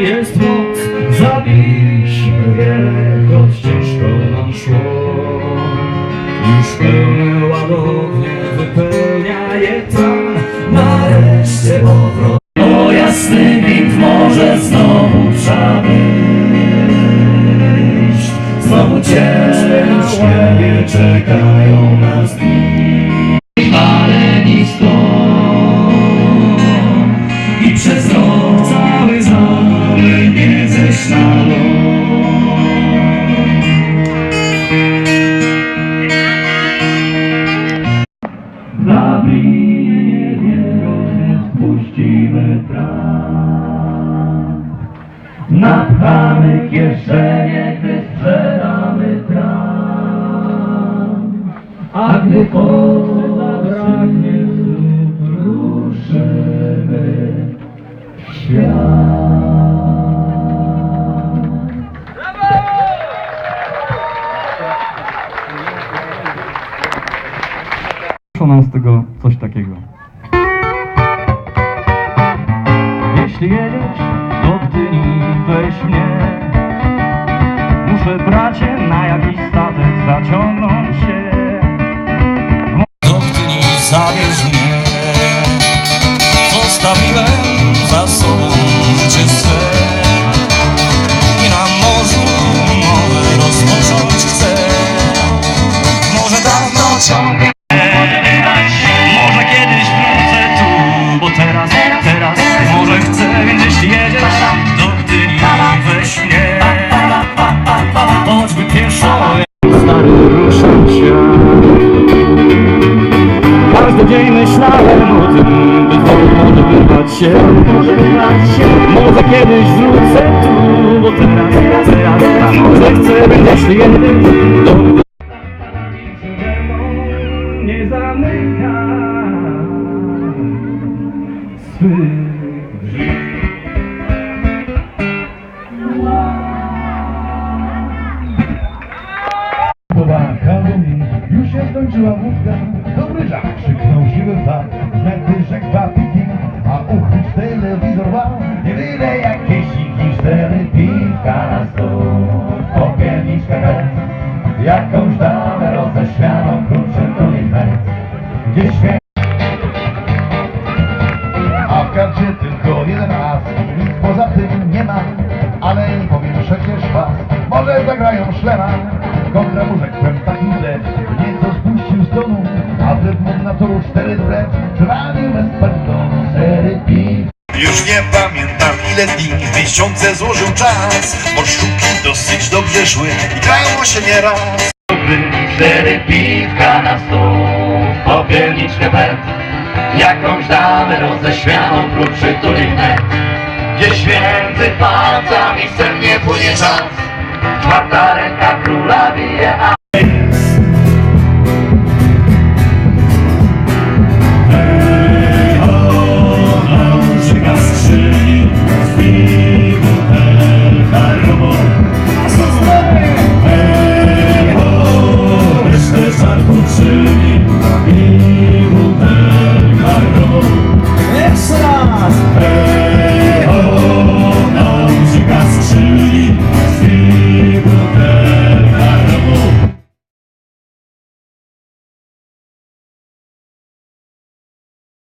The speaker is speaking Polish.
jest moc Zabiliśmy wiele, Ciężkie nie czekają nas dni Falenisko i przez rok cały znowu nie ześlało. Zabiję nie spuścimy tram. Napchamy kieszenie, gdy koszy zabraknie, znów ruszymy w świat. Wyszło nam z tego coś takiego. Jeśli jedziesz do Gdyni, weź mnie. Muszę bracie na jakiś statek zaciągnąć ruszam świat. Każdy dzień myślałem o tym, by wolno wybrać się. Może kiedyś wrócę tu, bo teraz, teraz, teraz może chcę, jeśli jedziesz do. Nie zamyka swych skończyła wódka Dobry żart, krzyknął siły fakt Znajdy rzekł papiki, a uchwyć telewizor wow Nie tyle jak kiesiki, cztery piwka na stół Popielniczka bez, jakąś damę roześmianą Krótsze to nie bez, gdzieś śmie- A w karcie tylko jeden raz Nic poza tym nie ma. Ale powiem przecież was. Może zagrają szlema. Kontra murzek powiem taki źle A wydmów na toru cztery wręcz Przeranił bez pardonu Sery piw Już nie pamiętam ile dni w miesiące złożył czas Bo sztuki dosyć dobrze szły i grało się nieraz. Cztery piwka na stół, popielniczkę pet Jakąś damę roześmianą, prócz przytuliny Gdzieś między palcami sennie płynie czas Czwarta ręka króla bije, a